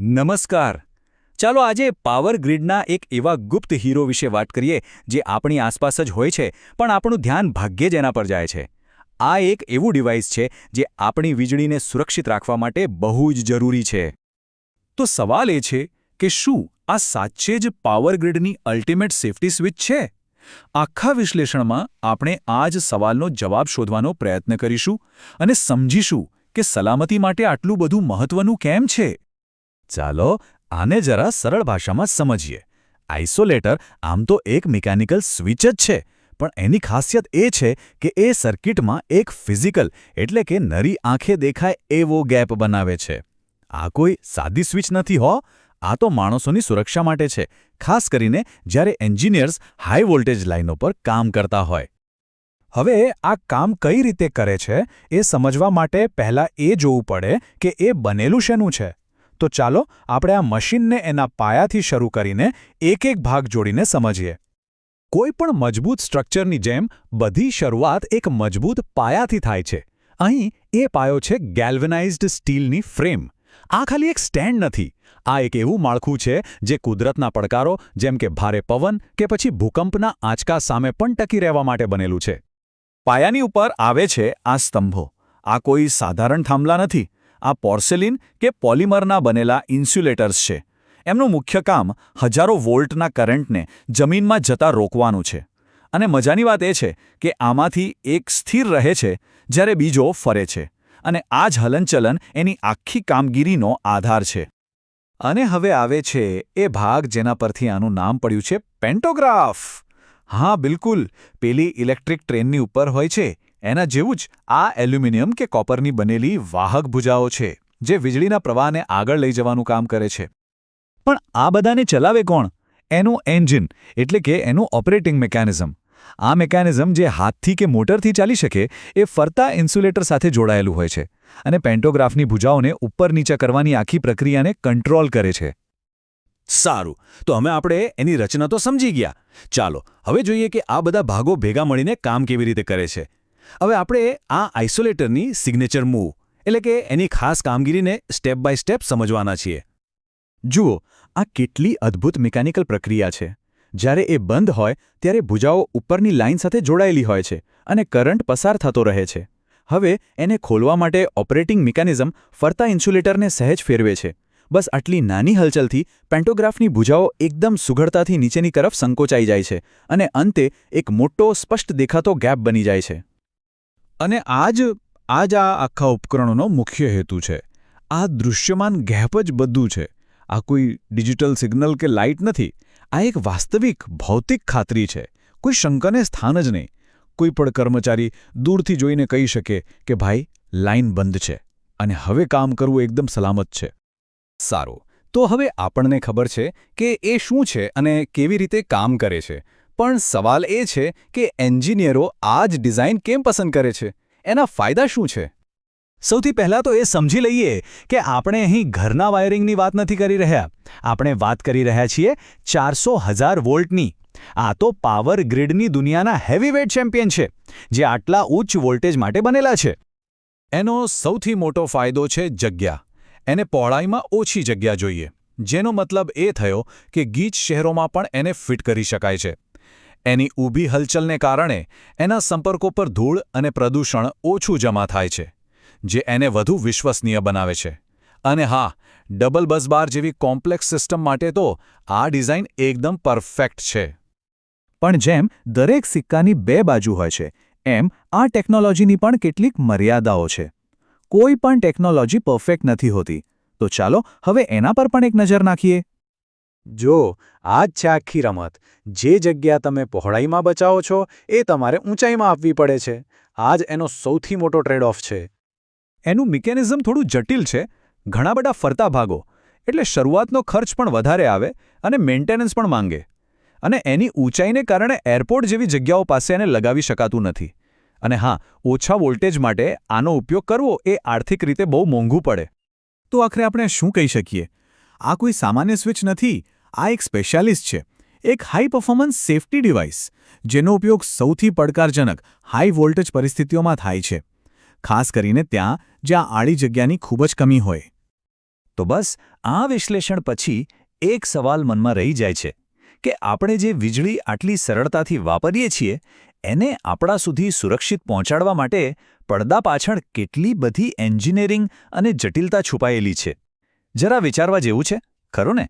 નમસ્કાર. ચાલો આજે પાવર ગ્રીડના એક એવા ગુપ્ત હીરો વિશે વાત કરીએ, જે આપણી આસપાસ જ હોય છે, પણ આપણું ધ્યાન ભાગ્યે જ એના પર જાય છે. આ એક એવું ડિવાઇસ છે, જે આપણી વીજળીને સુરક્ષિત રાખવા માટે બહુ જ જરૂરી છે. તો સવાલ એ છે કે શું આ સાચે જ પાવર ગ્રીડની અલ્ટિમેટ સેફટી સ્વિચ છે? આખા વિશ્લેષણમાં આપણે આ જ સવાલનો જવાબ શોધવાનો પ્રયત્ન કરીશું અને સમજીશું કે સલામતી માટે આટલું બધું મહત્વનું કેમ છે? ચાલો આને જરા સરળ ભાષામાં સમજીએ. આઇસોલેટર આમ તો એક મિકેનિકલ સ્વિચ જ છે, પણ એની ખાસિયત એ છે કે એ સર્કિટમાં એક ફિઝિકલ એટલે કે નરી આંખે દેખાય એવો ગેપ બનાવે છે. આ કોઈ સાદી સ્વિચ નથી હો, આ તો માણસોની સુરક્ષા માટે છે, ખાસ કરીને જ્યારે એન્જિનિયર્સ હાઈ વોલ્ટેજ લાઇનો પર કામ કરતા હોય. હવે આ કામ કઈ રીતે કરે છે એ સમજવા માટે પહેલાં એ જોવું પડે કે એ બનેલું શેનું છે. તો ચાલો આપણે આ મશીનને એના પાયાથી શરૂ કરીને એક એક ભાગ જોડીને સમજીએ. કોઈપણ મજબૂત સ્ટ્રક્ચરની જેમ બધી શરૂઆત એક મજબૂત પાયાથી થાય છે. અહીં એ પાયો છે ગેલ્વેનાઇઝ્ડ સ્ટીલની ફ્રેમ. આ ખાલી એક સ્ટેન્ડ નથી. આ એક એવું માળખું છે જે કુદરતના પડકારો, જેમ કે ભારે પવન કે પછી ભૂકંપના આંચકા સામે પણ ટકી રહેવા માટે બનેલું છે. પાયાની ઉપર આવે છે આ સ્તંભો. આ કોઈ સાધારણ થાંભલા નથી. આ પોર્સેલિન કે પોલિમરના બનેલા ઇન્સ્યુલેટર્સ છે. એમનું મુખ્ય કામ હજારો વોલ્ટના કરંટને જમીનમાં જતા રોકવાનું છે. અને મજાની વાત એ છે કે આમાંથી એક સ્થિર રહે છે, જ્યારે બીજો ફરે છે. અને આ જ હલનચલન એની આખી કામગીરીનો આધાર છે. અને હવે આવે છે એ ભાગ જેના પરથી આનું નામ પડ્યું છે પેન્ટોગ્રાફ. હા, બિલકુલ. પેલી ઇલેક્ટ્રિક ટ્રેનની ઉપર હોય છે. એના જેવું જ આ એલ્યુમિનિયમ કે કોપરની બનેલી વાહક ભુજાઓ છે, જે વીજળીના પ્રવાહને આગળ લઈ જવાનું કામ કરે છે. પણ આ બધાને ચલાવે કોણ? એનું એન્જિન, એટલે કે એનું ઓપરેટિંગ મિકેનિઝમ. આ મિકેનિઝમ જે હાથથી કે મોટરથી ચાલી શકે, એ ફરતા ઇન્સ્યુલેટર સાથે જોડાયેલું હોય છે અને પેન્ટોગ્રાફની ભુજાઓને ઉપર નીચે કરવાની આખી પ્રક્રિયાને કંટ્રોલ કરે છે. સારું, તો અમે આપણે એની રચના તો સમજી ગયા. ચાલો, હવે જોઈએ કે આ બધા ભાગો ભેગા મળીને કામ કેવી રીતે કરે છે. હવે આપણે આ આઇસોલેટરની સિગ્નેચર મૂવ એટલે કે એની ખાસ કામગીરીને સ્ટેપ બાય સ્ટેપ સમજવાના છીએ. જુઓ, આ કેટલી અદ્ભુત મિકેનિકલ પ્રક્રિયા છે. જ્યારે એ બંધ હોય, ત્યારે ભુજાઓ ઉપરની લાઇન સાથે જોડાયેલી હોય છે અને કરંટ પસાર થતો રહે છે. હવે એને ખોલવા માટે ઓપરેટિંગ મિકેનિઝમ ફરતા ઇન્સ્યુલેટરને સહેજ ફેરવે છે. બસ આટલી નાની હલચલથી પેન્ટોગ્રાફની ભુજાઓ એકદમ સુઘડતાથી નીચેની તરફ સંકોચાઈ જાય છે અને અંતે એક મોટો, સ્પષ્ટ દેખાતો ગેપ બની જાય છે. અને આ જ આ આખા ઉપકરણોનો મુખ્ય હેતુ છે. આ દૃશ્યમાન ગેપ જ બધું છે. આ કોઈ ડિજિટલ સિગ્નલ કે લાઇટ નથી. આ એક વાસ્તવિક, ભૌતિક ખાતરી છે. કોઈ શંકાને સ્થાન જ નહીં. કોઈ પણ કર્મચારી દૂરથી જોઈને કહી શકે કે, ભાઈ, લાઇન બંધ છે અને હવે કામ કરવું એકદમ સલામત છે. સારું. તો હવે આપણને ખબર છે કે એ શું છે અને કેવી રીતે કામ કરે છે. પણ સવાલ એ છે કે એન્જિનિયરો આ જ ડિઝાઇન કેમ પસંદ કરે છે? એના ફાયદા શું છે? સૌથી પહેલાં તો એ સમજી લઈએ કે આપણે અહીં ઘરના વાયરિંગની વાત નથી કરી રહ્યા. આપણે વાત કરી રહ્યા છીએ ચારસો હજાર વોલ્ટની. આ તો પાવર ગ્રીડની દુનિયાના હેવીવેટ ચેમ્પિયન છે, જે આટલા ઉચ્ચ વોલ્ટેજ માટે બનેલા છે. એનો સૌથી મોટો ફાયદો છે જગ્યા. એને પહોળાઈમાં ઓછી જગ્યા જોઈએ, જેનો મતલબ એ થયો કે ગીચ શહેરોમાં પણ એને ફિટ કરી શકાય છે. એની ઊભી હલચલને કારણે એના સંપર્કો પર ધૂળ અને પ્રદૂષણ ઓછું જમા થાય છે, જે એને વધુ વિશ્વસનીય બનાવે છે. અને હા, ડબલ બસબાર જેવી કોમ્પ્લેક્સ સિસ્ટમ માટે તો આ ડિઝાઇન એકદમ પરફેક્ટ છે. પણ જેમ દરેક સિક્કાની બે બાજુ હોય છે, એમ આ ટેકનોલોજીની પણ કેટલીક મર્યાદાઓ છે. કોઈ પણ ટેકનોલોજી પરફેક્ટ નથી હોતી. તો ચાલો હવે એના પર પણ એક નજર નાખીએ. જો આ જ છે આખી રમત, જે જગ્યા તમે પહોળાઈમાં બચાવો છો, એ તમારે ઊંચાઈમાં આપવી પડે છે. આ જ એનો સૌથી મોટો ટ્રેડ ઓફ છે. એનું મિકેનિઝમ થોડું જટિલ છે. ઘણા બધા ફરતા ભાગો, એટલે શરૂઆતનો ખર્ચ પણ વધારે આવે અને મેન્ટેનન્સ પણ માંગે. અને એની ઊંચાઈને કારણે એરપોર્ટ જેવી જગ્યાઓ પાસે એને લગાવી શકાતું નથી. અને હા, ઓછા વોલ્ટેજ માટે આનો ઉપયોગ કરવો એ આર્થિક રીતે બહુ મોંઘું પડે. તો આખરે આપણે શું કહી શકીએ? આ કોઈ સામાન્ય સ્વિચ નથી. આ એક સ્પેશિયાલિસ્ટ છે. એક હાઈ પર્ફોમન્સ સેફટી ડિવાઇસ જેનો ઉપયોગ સૌથી પડકારજનક હાઈ વોલ્ટેજ પરિસ્થિતિઓમાં થાય છે. ખાસ કરીને ત્યાં, જ્યાં આડી જગ્યાની ખૂબ જ કમી હોય. તો બસ, આ વિશ્લેષણ પછી એક સવાલ મનમાં રહી જાય છે કે આપણે જે વીજળી આટલી સરળતાથી વાપરીએ છીએ, એને આપણા સુધી સુરક્ષિત પહોંચાડવા માટે પડદા પાછળ કેટલી બધી એન્જિનિયરિંગ અને જટિલતા છુપાયેલી છે? જરા વિચારવા જેવું છે? ખરું ને?